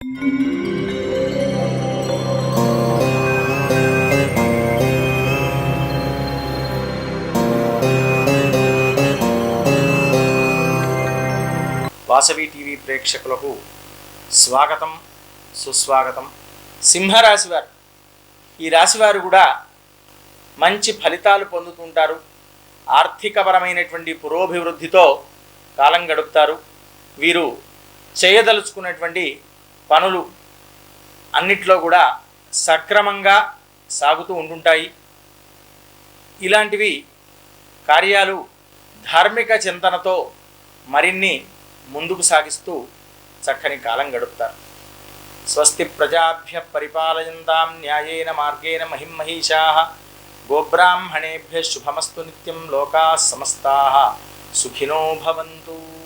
Vasavi TV ప్రేక్షకులకు స్వాగతం సుస్వాగతం. సింహరాశి వారు ఈ రాశివారు కూడా మంచి ఫలితాలు పొందుతుంటారు. ఆర్థికపరమైనటువంటి పురోభివృద్ధితో కాలం గడుపుతారు. వీరు చేయదలుచుకున్నటువంటి పనులు అన్నిట్లో కూడా సక్రమంగా సాగుతూ ఉంటుంటాయి ఇలాంటివి కార్యాలు ధార్మిక చింతనతో మరిన్ని ముందుకు సాగిస్తూ చక్కని కాలం గడుపుతారు. స్వస్తి ప్రజాభ్య పరిపాలయంతాం న్యాయేన మార్గేణ మహిమహీషా గోబ్రాహ్మణేభ్య శుభమస్తు నిత్యం లోకా సమస్తా. సుఖినో భవంతు.